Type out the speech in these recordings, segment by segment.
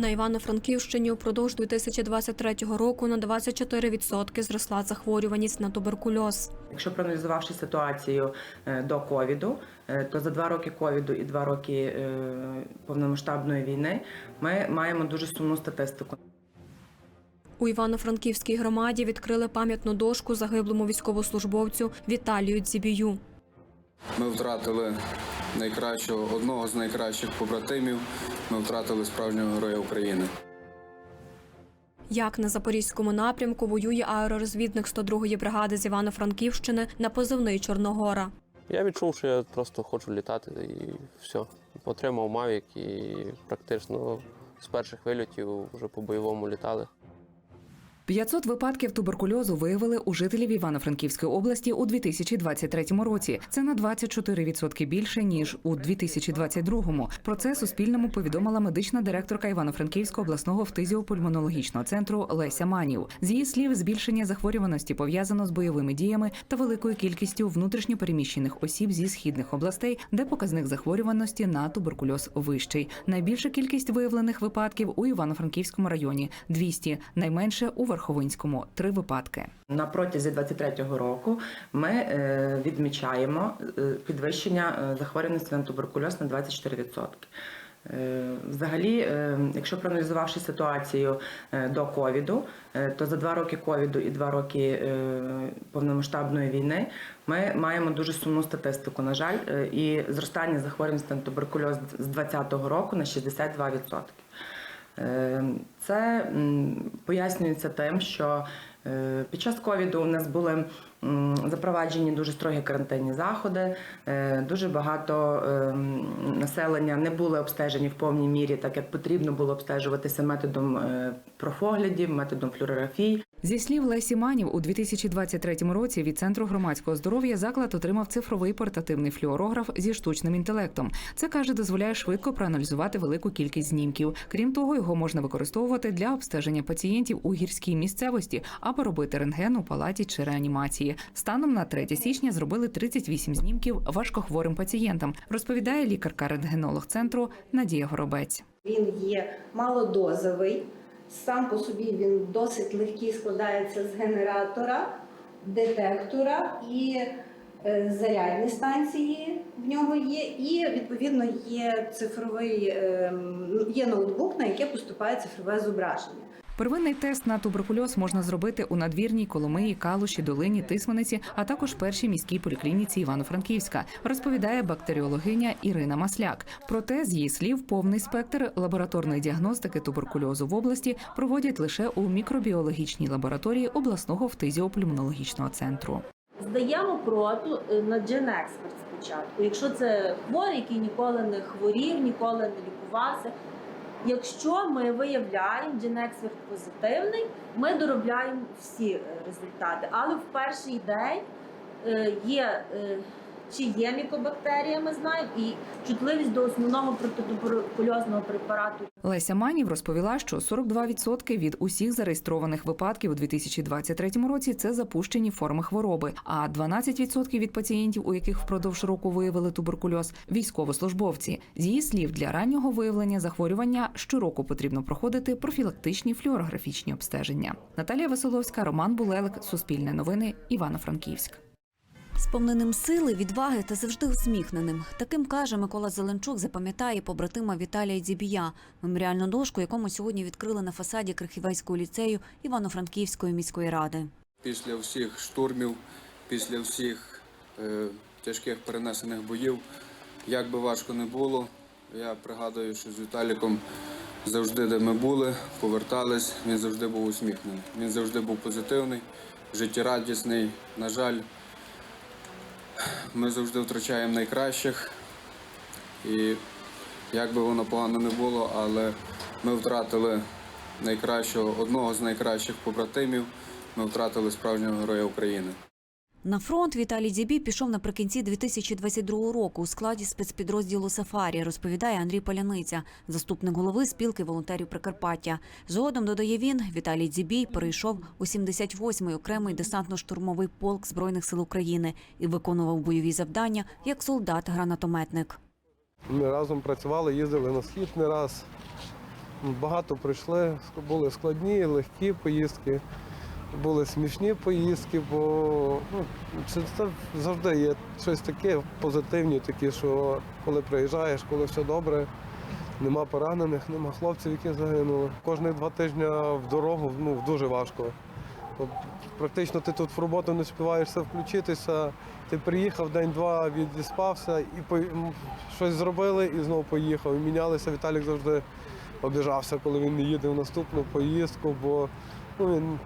На Івано-Франківщині упродовж 2023 року на 24% зросла захворюваність на туберкульоз. Якщо проаналізувавши ситуацію е, до ковіду, е, то за два роки ковіду і два роки е, повномасштабної війни ми маємо дуже сумну статистику. У Івано-Франківській громаді відкрили пам'ятну дошку загиблому військовослужбовцю Віталію Дзібію. Ми втратили найкращого, одного з найкращих побратимів. Ми втратили справжнього героя України. Як на запорізькому напрямку воює аеророзвідник 102-ї бригади з Івано-Франківщини на позивний Чорногора. Я відчув, що я просто хочу літати і все. Отримав Мавік і практично з перших вильотів вже по бойовому літали. 500 випадків туберкульозу виявили у жителів Івано-Франківської області у 2023 році. Це на 24% більше ніж у 2022. Про це Суспільному повідомила медична директорка Івано-Франківського обласного фтизіопульмонологічного центру Леся Манів. З її слів, збільшення захворюваності пов'язано з бойовими діями та великою кількістю внутрішньопереміщених осіб зі східних областей, де показник захворюваності на туберкульоз вищий. Найбільша кількість виявлених випадків у Івано-Франківському районі 200, найменше у Верховинському три випадки. На протязі 23-го року ми е, відмічаємо е, підвищення е, захворюваності на туберкульоз на 24%. Е, Взагалі, якщо проаналізувавши ситуацію до ковіду, то за два роки ковіду і два роки повномасштабної війни ми маємо дуже сумну статистику, на жаль, і зростання захворюваності на туберкульоз з 2020 року на 62%. Е, Це пояснюється тим, що е, під час ковіду у нас були запроваджені дуже строгі карантинні заходи. е, Дуже багато населення не були обстежені в повній мірі, так як потрібно було обстежуватися методом профоглядів, методом флюорографії. Зі слів Лесі Манів, у 2023 році від центру громадського здоров'я заклад отримав цифровий портативний флюорограф зі штучним інтелектом. Це каже, дозволяє швидко проаналізувати велику кількість знімків. Крім того, його можна використовувати для обстеження пацієнтів у гірській місцевості або робити рентген у палаті чи реанімації. Станом на 3 січня зробили 38 знімків важкохворим пацієнтам. Розповідає лікарка-рентгенолог центру Надія Горобець. Він є малодозовий, сам по собі він досить легкий, складається з генератора, детектора і е, зарядні станції в нього є, і відповідно є цифровий ем, є ноутбук, на яке поступає цифрове зображення. Первинний тест на туберкульоз можна зробити у надвірній Коломиї, Калуші, Долині, Тисманиці, а також першій міській поліклініці Івано-Франківська, розповідає бактеріологиня Ірина Масляк. Проте, з її слів, повний спектр лабораторної діагностики туберкульозу в області проводять лише у мікробіологічній лабораторії обласного фтизіопульмонологічного центру. Здаємо пробу е, на GenExpert спочатку. Якщо це хворий, який ніколи не хворів, ніколи не лікувався. Якщо ми виявляємо GenExpert позитивний, ми доробляємо всі е, результати. Але в перший день е, є е, чи є мікобактерія, ми знаємо, і чутливість до основного протитуберкульозного препарату Леся Манів розповіла, що 42% від усіх зареєстрованих випадків у 2023 році це запущені форми хвороби, а 12% від пацієнтів, у яких впродовж року виявили туберкульоз, військовослужбовці. З її слів, для раннього виявлення захворювання щороку потрібно проходити профілактичні флюорографічні обстеження. Наталія Веселовська, Роман Булелик, Суспільне новини, Івано-Франківськ. Сповненим сили, відваги та завжди усміхненим. Таким каже Микола Зеленчук, запам'ятає побратима Віталія Дзібія. Меморіальну дошку, якому сьогодні відкрили на фасаді Крихівецького ліцею Івано-Франківської міської ради. Після всіх штурмів, після всіх е, тяжких перенесених боїв, як би важко не було, я пригадую, що з Віталіком завжди, де ми були, повертались, він завжди був усміхнений. Він завжди був позитивний, життєрадісний. На жаль, ми завжди втрачаємо найкращих. І як би воно погано не було, але ми втратили найкращого, одного з найкращих побратимів. Ми втратили справжнього героя України. На фронт Віталій Дзібій пішов наприкінці 2022 року у складі спецпідрозділу Сафарі, розповідає Андрій Поляниця, заступник голови спілки волонтерів Прикарпаття. Згодом додає він, Віталій Дзібій перейшов у 78-й окремий десантно-штурмовий полк збройних сил України і виконував бойові завдання як солдат-гранатометник. Ми разом працювали, їздили на схід не раз. Багато прийшли, були складні, легкі поїздки, були смішні поїздки, бо ну, це, завжди є щось таке позитивні, такі, що коли приїжджаєш, коли все добре, нема поранених, нема хлопців, які загинули. Кожні два тижні в дорогу ну, дуже важко. Практично ти тут в роботу не співаєшся включитися. Ти приїхав день-два, відіспався і по... щось зробили і знову поїхав. І мінялися. Віталік завжди обіжався, коли він не їде в наступну поїздку, бо ну, він,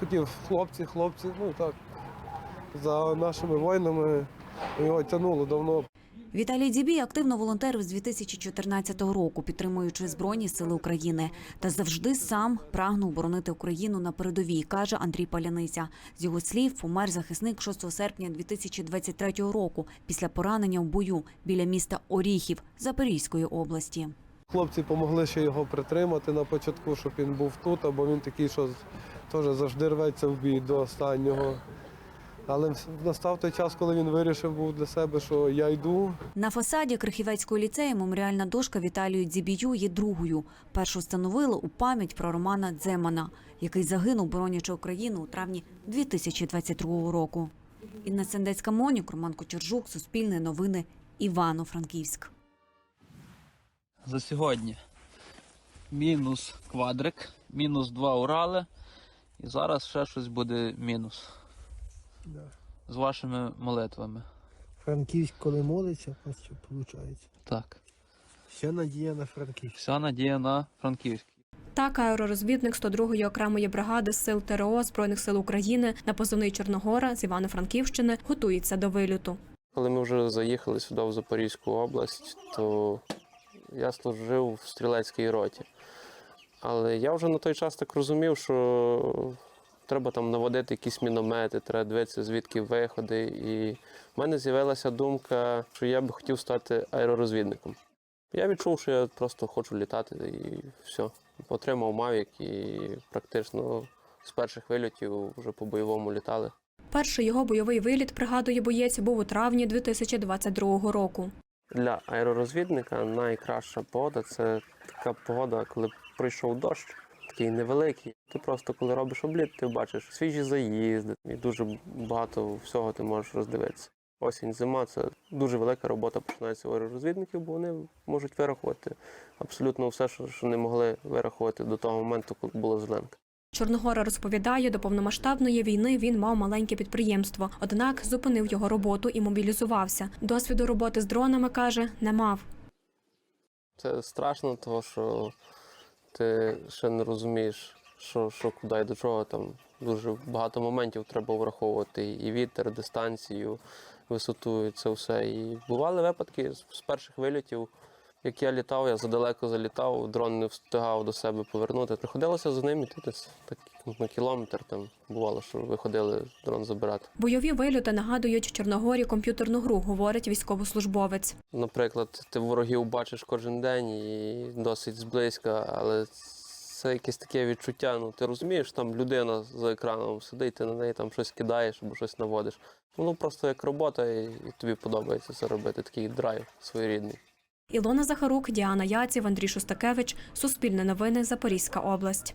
хотів хлопці, хлопці, ну так, за нашими воїнами його тягнуло давно. Віталій Дзібій активно волонтерив з 2014 року, підтримуючи Збройні сили України. Та завжди сам прагнув боронити Україну на передовій, каже Андрій Паляниця. З його слів, помер захисник 6 серпня 2023 року після поранення в бою біля міста Оріхів Запорізької області. Хлопці допомогли ще його притримати на початку, щоб він був тут, або він такий, що теж завжди рветься в бій до останнього. Але настав той час, коли він вирішив був для себе, що я йду, На фасаді Крихівецького ліцею меморіальна дошка Віталію Дзібію є другою. Першу встановили у пам'ять про Романа Дземана, який загинув, боронячи Україну у травні 2022 року. Інна Сендецька Монюк, Роман Кочержук, Суспільне новини, Івано-Франківськ. За сьогодні. Мінус квадрик, мінус два Урали. І зараз ще щось буде мінус. З вашими молитвами. Франківськ, коли молиться, ось що виходить. Так. Вся надія на Франківськ. Вся надія на Франківськ. Так, аеророзвідник 102-ї окремої бригади сил ТРО Збройних сил України на позивний Чорногора з Івано-Франківщини готується до виліту. Коли ми вже заїхали сюди, в Запорізьку область, то я служив в стрілецькій роті. Але я вже на той час так розумів, що треба там наводити якісь міномети, треба дивитися, звідки виходи. І в мене з'явилася думка, що я би хотів стати аеророзвідником. Я відчув, що я просто хочу літати і все. Отримав Мавік і практично з перших вильотів вже по бойовому літали. Перший його бойовий виліт, пригадує боєць, був у травні 2022 року. Для аеророзвідника найкраща погода це така погода, коли пройшов дощ, такий невеликий. Ти просто коли робиш обліт, ти бачиш свіжі заїзди і дуже багато всього ти можеш роздивитися. Осінь, зима це дуже велика робота починається у аеророзвідників, бо вони можуть вирахувати абсолютно все, що не могли вирахувати до того моменту, коли була зеленка. Чорногора розповідає, до повномасштабної війни він мав маленьке підприємство, однак зупинив його роботу і мобілізувався. Досвіду роботи з дронами каже, не мав. Це страшно, тому що ти ще не розумієш, що, що куди і до чого. Там дуже багато моментів треба враховувати. І вітер, дистанцію, висоту, і це все. І бували випадки з перших вильотів. Як я літав, я задалеко залітав, дрон не встигав до себе повернути. Приходилося за ним іти десь так на кілометр. Там бувало, що виходили дрон забирати. Бойові вильоти нагадують Чорногорі комп'ютерну гру, говорить військовослужбовець. Наприклад, ти ворогів бачиш кожен день і досить зблизька, але це якесь таке відчуття. Ну ти розумієш, там людина за екраном сидить, ти на неї там щось кидаєш або щось наводиш. Воно просто як робота, і, і тобі подобається це робити. Такий драйв своєрідний. Ілона Захарук, Діана Яців, Андрій Шостакевич, Суспільне новини, Запорізька область.